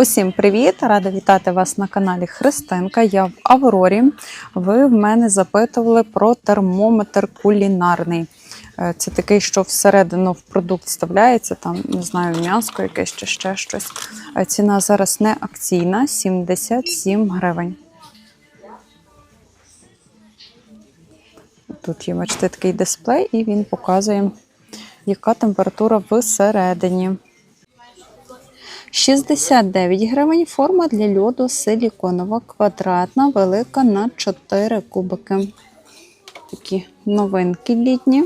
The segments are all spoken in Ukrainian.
Усім привіт! Рада вітати вас на каналі Христинка. Я в Аврорі. Ви в мене запитували про термометр кулінарний. Е, Це такий, що всередину в продукт вставляється, там, не знаю, м'яско якесь чи ще щось. Е, Ціна зараз не акційна 77 гривень. Тут є, бачите, такий дисплей, і він показує, яка температура всередині. 69 гривень форма для льоду силіконова, квадратна, велика на 4 кубики. Такі новинки літні.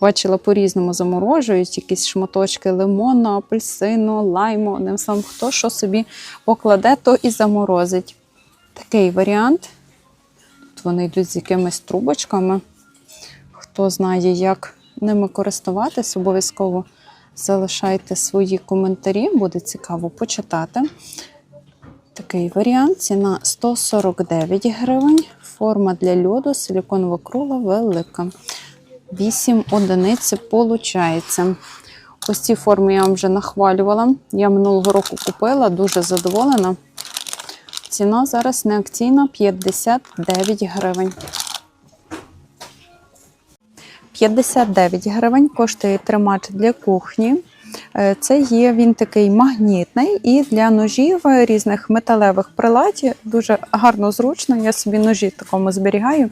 Бачила, по-різному заморожують якісь шматочки лимону, апельсину, лайму. Одним словом, хто що собі покладе, то і заморозить. Такий варіант. Тут вони йдуть з якимись трубочками. Хто знає, як ними користуватись, обов'язково залишайте свої коментарі, буде цікаво почитати. Такий варіант. Ціна 149 гривень. Форма для льоду, силіконова крула велика. 8 одиниць виходить. Ось ці форми я вам вже нахвалювала. Я минулого року купила, дуже задоволена. Ціна зараз не акційна 59 гривень. 59 гривень коштує тримач для кухні. Е, Це є він такий магнітний і для ножів різних металевих приладів дуже гарно зручно. Я собі ножі такому зберігаю,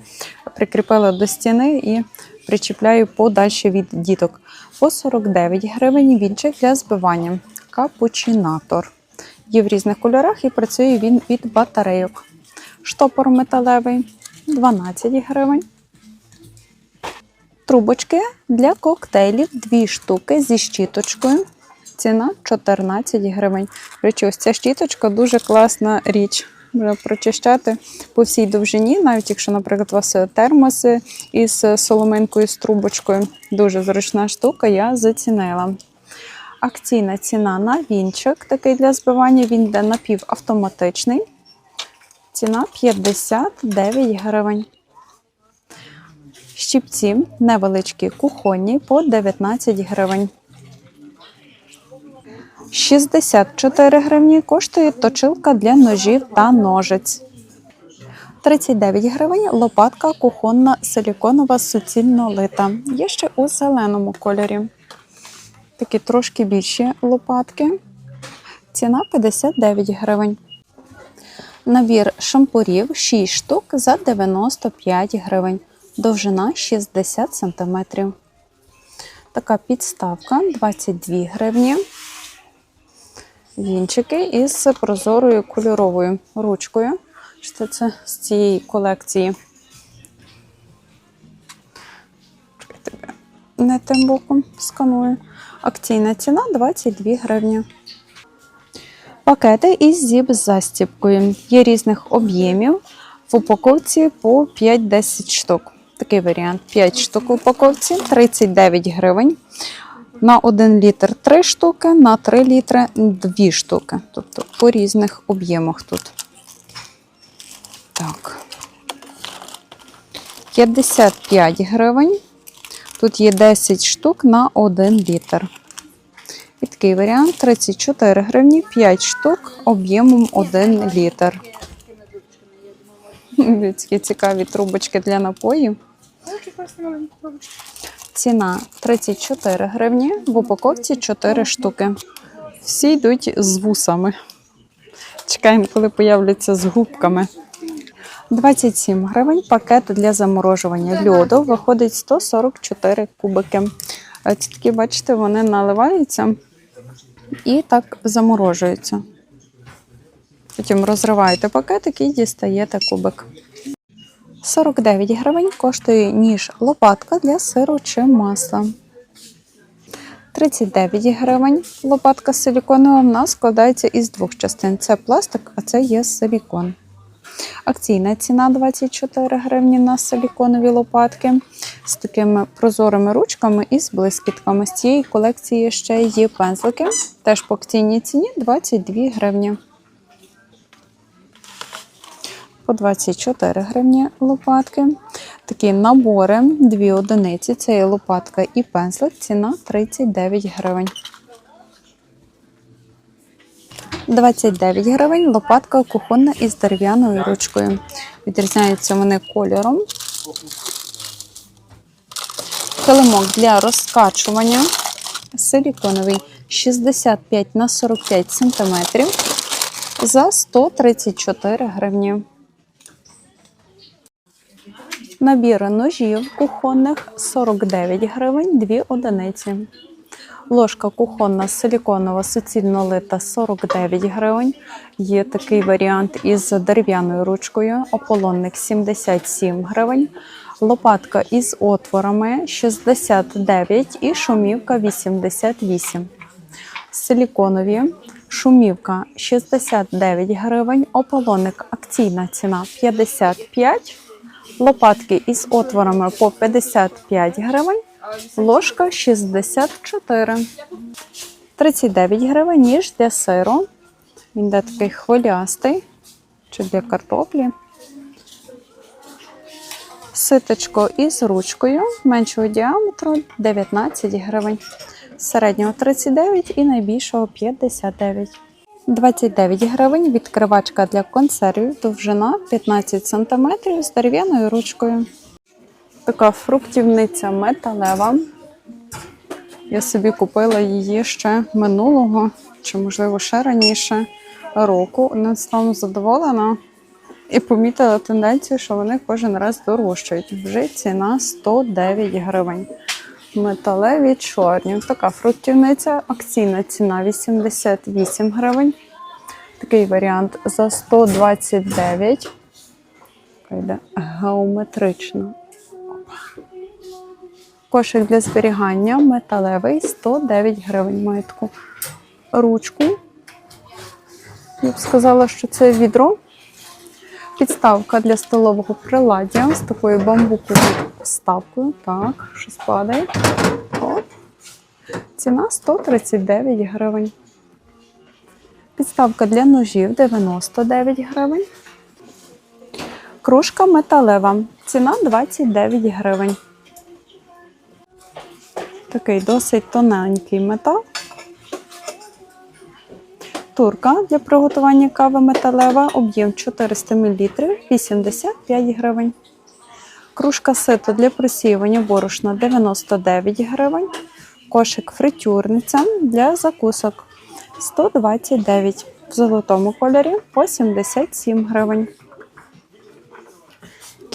прикріпила до стіни і причіпляю подальше від діток. По 49 гривень вінчик для збивання. Капучинатор. Є в різних кольорах і працює він від батарейок. Штопор металевий 12 гривень. Трубочки для коктейлів, дві штуки зі щіточкою. Ціна 14 гривень. Речі, ось ця щіточка дуже класна річ. Можна прочищати по всій довжині, навіть якщо, наприклад, у вас термоси із соломинкою, з трубочкою. Дуже зручна штука, я зацінила. Акційна ціна на вінчик, такий для збивання, він йде напівавтоматичний. Ціна 59 гривень. Щіпці невеличкі кухонні по 19 гривень. 64 гривні коштує точилка для ножів та ножиць. 39 гривень лопатка кухонна силіконова суцільно лита. Є ще у зеленому кольорі. Такі трошки більші лопатки. Ціна 59 гривень. Набір шампурів 6 штук за 95 гривень. Довжина 60 см. Така підставка 22 гривні. Вінчики із прозорою кольоровою ручкою. Що це з цієї колекції? Не тим боком сканую. Акційна ціна 22 гривні. Пакети із зіп-застіпкою. Є різних об'ємів. В упаковці по 5-10 штук. Такий варіант: 5 штук в упаковці, 39 гривень. На 1 літр 3 штуки, на 3 літри 2 штуки. Тобто по різних об'ємах тут. Так. 55 гривень. Тут є 10 штук на 1 літр. І такий варіант 34 гривні, 5 штук об'ємом 1 літр. Такі цікаві трубочки для напоїв. Ціна 34 гривні, в упаковці 4 штуки. Всі йдуть з вусами. Чекаємо, коли появляться з губками. 27 гривень пакет для заморожування льоду. Виходить 144 кубики. Ці такі, бачите, вони наливаються і так заморожуються. Потім розриваєте пакетик і дістаєте кубик. 49 гривень коштує ніж лопатка для сиру чи масла. 39 гривень лопатка силіконова в нас складається із двох частин. Це пластик, а це є силікон. Акційна ціна 24 гривні на силіконові лопатки з такими прозорими ручками і з блискітками. З цієї колекції ще є пензлики, теж по акційній ціні 22 гривні. По 24 гривні лопатки. Такі набори, дві одиниці. Це є лопатка і пензлик. Ціна 39 гривень. 29 гривень лопатка кухонна із дерев'яною ручкою. Відрізняються вони кольором. Килимок для розкачування силіконовий 65 на 45 см за 134 гривні. Набір ножів кухонних 49 гривень 2 одиниці. Ложка кухонна силіконова суцільно лита 49 гривень. Є такий варіант із дерев'яною ручкою. Ополонник 77 гривень. Лопатка із отворами 69 і шумівка 88. Силіконові. Шумівка 69 гривень. Ополонник акційна ціна 55. Лопатки із отворами по 55 гривень. Ложка 64. 39 гривень ніж для сиру. Він йде такий хвилястий. Чи для картоплі. Ситочко із ручкою меншого діаметру 19 гривень. Середнього 39 і найбільшого 59. 29 гривень відкривачка для консервів, довжина 15 см з дерев'яною ручкою. Така фруктівниця металева. Я собі купила її ще минулого, чи, можливо, ще раніше року. Не стану задоволена і помітила тенденцію, що вони кожен раз дорожчають. Вже ціна 109 гривень. Металеві чорні. Така фруктівниця. Акційна ціна 88 гривень. Такий варіант за 129. Йде геометрично. Кошик для зберігання металевий 109 гривень. Має таку ручку. Я б сказала, що це відро. Підставка для столового приладдя з такою бамбуковою вставкою. Так, щось падає. Оп. Ціна 139 гривень. Підставка для ножів 99 гривень. Кружка металева. Ціна 29 гривень. Такий досить тоненький метал. Турка для приготування кави металева, об'єм 400 мл, 85 гривень. Кружка сито для просіювання борошна 99 гривень. Кошик фритюрниця для закусок 129 в золотому кольорі по 77 гривень.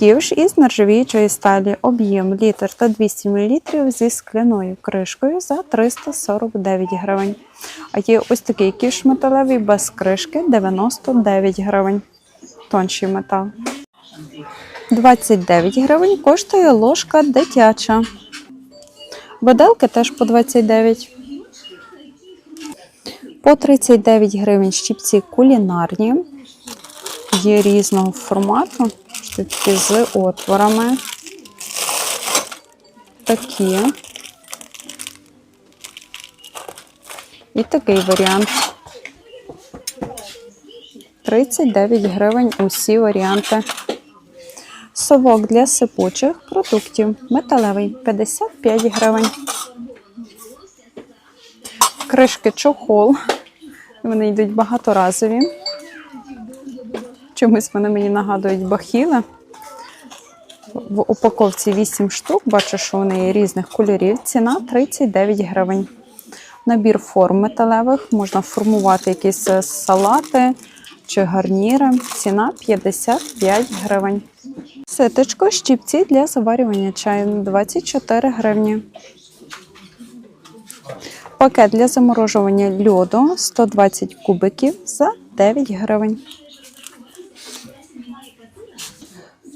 Ківш із нержавіючої сталі, об'єм літр та 200 мл зі скляною кришкою за 349 гривень. А є ось такий ківш металевий без кришки 99 гривень. Тонший метал. 29 гривень коштує ложка дитяча. Виделки теж по 29. По 39 гривень щіпці кулінарні. Є різного формату. Такі з отворами. Такі. І такий варіант. 39 гривень усі варіанти. Совок для сипучих продуктів. Металевий 55 гривень. Кришки чохол. Вони йдуть багаторазові. Чомусь вони мені нагадують бахіли. В упаковці 8 штук, бачу, що вони є різних кольорів. Ціна 39 гривень. Набір форм металевих, можна формувати якісь е, салати чи гарніри. Ціна 55 гривень. Ситочко, щіпці для заварювання чаю 24 гривні. Пакет для заморожування льоду 120 кубиків за 9 гривень.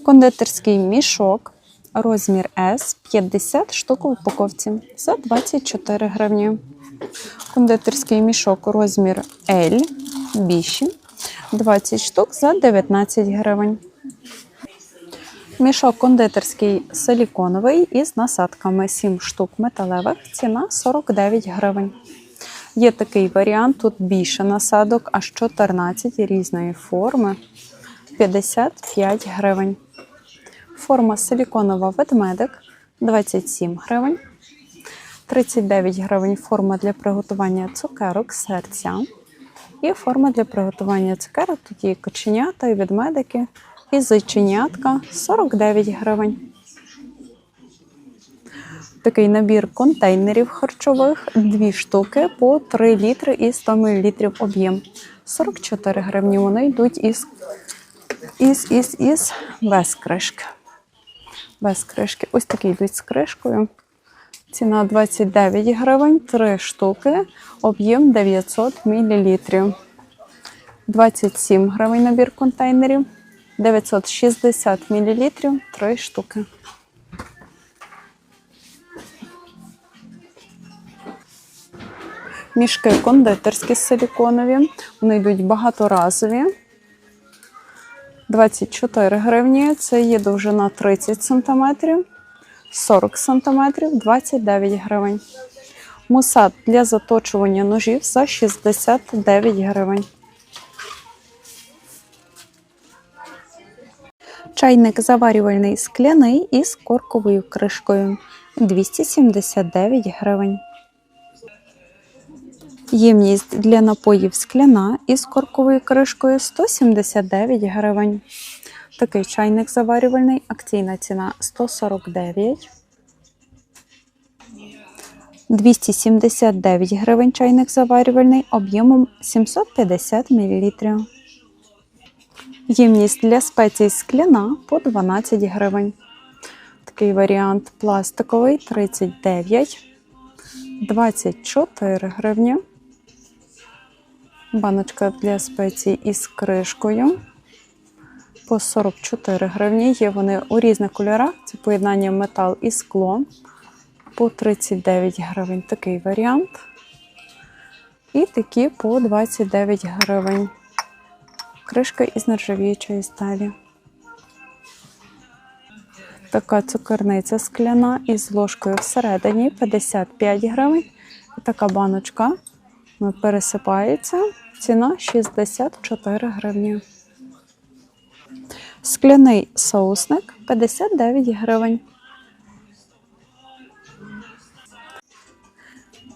Кондитерський мішок, розмір S 50 штук в упаковці за 24 гривні. Кондитерський мішок, розмір L більші 20 штук за 19 гривень. Мішок кондитерський силіконовий із насадками 7 штук металевих. Ціна 49 гривень. Є такий варіант, тут більше насадок, аж 14 різної форми 55 гривень. Форма силіконова ведмедик 27 гривень. 39 гривень форма для приготування цукерок серця. І форма для приготування цукерок. Тут є коченята, і ведмедики, і зайченятка 49 гривень. Такий набір контейнерів харчових, дві штуки по 3 літри і 100 мл об'єм. 44 гривні. Вони йдуть із, із, із, із без кришки. Без кришки. Ось такі йдуть з кришкою. Ціна 29 гривень, 3 штуки, об'єм 900 мл. 27 гривень набір контейнерів, 960 мл, 3 штуки. Мішки кондитерські силіконові. Вони йдуть багаторазові. 24 гривні. Це є довжина 30 см, 40 см, 29 гривень. Мусат для заточування ножів за 69 гривень. Чайник заварювальний скляний із корковою кришкою 279 гривень. Ємність для напоїв скляна із корковою кришкою 179 гривень. Такий чайник заварювальний, акційна ціна 149. 279 гривень чайник заварювальний об'ємом 750 мл. Ємність для спецій скляна по 12 гривень. Такий варіант пластиковий 39, 24 гривні. Баночка для спецій із кришкою по 44 гривні. Є вони у різних кольорах. Це поєднання метал і скло по 39 гривень. Такий варіант. І такі по 29 гривень. Кришка із нержавіючої сталі. Така цукерниця скляна із ложкою всередині 55 гривень. І така баночка пересипається. Ціна 64 гривні. Скляний соусник 59 гривень.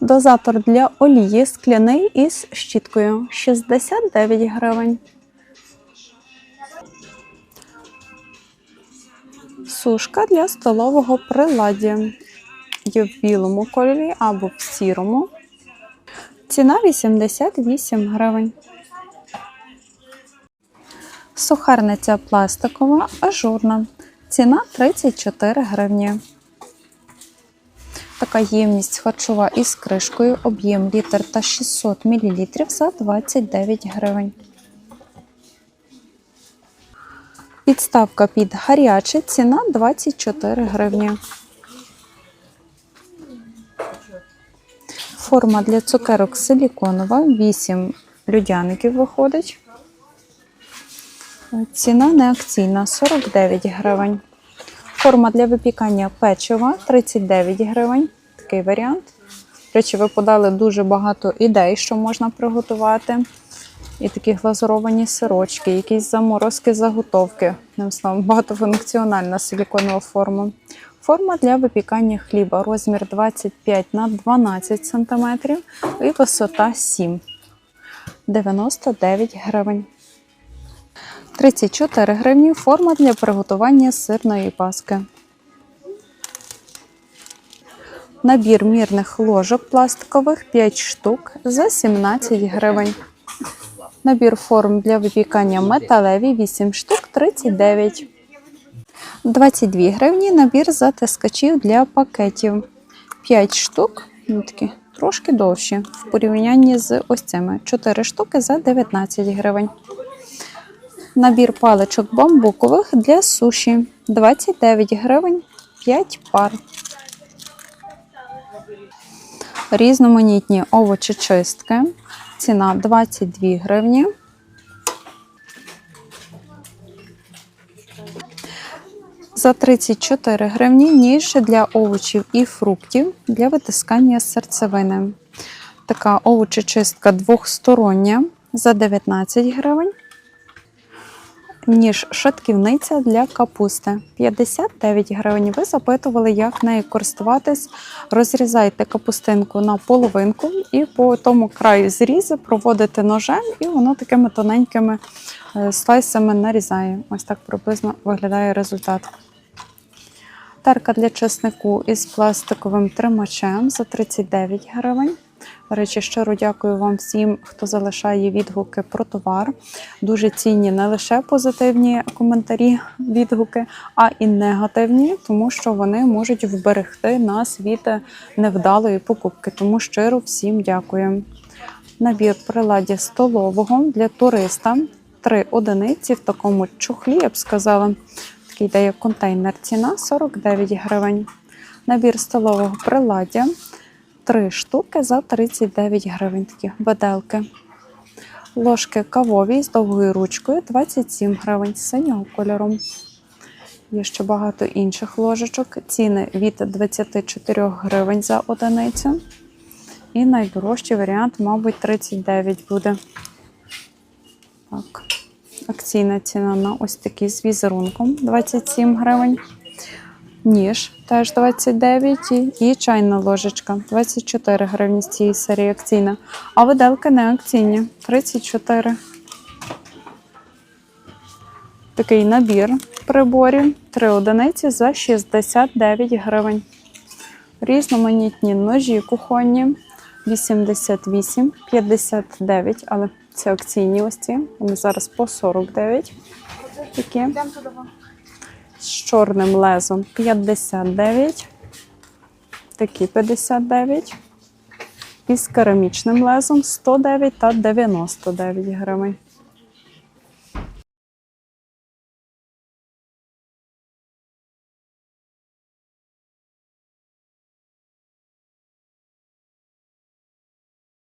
Дозатор для олії скляний із щіткою 69 гривень. Сушка для столового приладдя. Є в білому кольорі або в сірому. Ціна 88 гривень. Сухарниця пластикова, ажурна. Ціна 34 гривні. Така ємність харчова із кришкою, об'єм літр та 600 мл за 29 гривень. Підставка під гаряче, ціна 24 гривні. Форма для цукерок силіконова, 8 людяників виходить. Ціна не акційна 49 гривень. Форма для випікання печива 39 гривень. Такий варіант. До речі, ви подали дуже багато ідей, що можна приготувати. І такі глазуровані сирочки, якісь заморозки, заготовки. Одним словом, багатофункціональна силіконова форма. Форма для випікання хліба. Розмір 25 на 12 см і висота 7 99 гривень. 34 гривні форма для приготування сирної паски. Набір мірних ложок пластикових 5 штук за 17 гривень. Набір форм для випікання металеві 8 штук 39. 22 гривні набір затискачів для пакетів. 5 штук, ну, такі трошки довші в порівнянні з ось цими. 4 штуки за 19 гривень. Набір паличок бамбукових для суші 29 гривень 5 пар. Різноманітні овочечистки. Ціна 22 гривні. За 34 гривні ніж для овочів і фруктів для витискання серцевини. Така овочечистка двохстороння за 19 гривень. ніж шатківниця для капусти 59 гривень. Ви запитували, як нею користуватись. Розрізайте капустинку на половинку і по тому краю зрізи проводите ножем, і воно такими тоненькими е, слайсами нарізає. Ось так приблизно виглядає результат. Тарка для чеснику із пластиковим тримачем за 39 гривень. До речі, щиро дякую вам всім, хто залишає відгуки про товар. Дуже цінні не лише позитивні коментарі, відгуки, а і негативні, тому що вони можуть вберегти нас від невдалої покупки. Тому щиро всім дякую. Набір приладдя столового для туриста. Три одиниці в такому чохлі, я б сказала. Такий дає контейнер. Ціна 49 гривень. Набір столового приладдя. Три штуки за 39 гривень. Такі беделки. Ложки кавові з довгою ручкою 27 гривень синього кольору. Є ще багато інших ложечок. Ціни від 24 гривень за одиницю. І найдорожчий варіант, мабуть, 39 буде. Так. Акційна ціна на ось такий з візерунком 27 гривень. Ніж теж 29 і, чайна ложечка 24 гривні з цієї серії акційна. А виделки не акційні 34. Такий набір приборів. Три одиниці за 69 гривень. Різноманітні ножі кухонні 88, 59, але це акційні ось ці. Вони зараз по 49. Такі. З чорним лезом 59. Такі 59. І з керамічним лезом 109 та 99 гривень.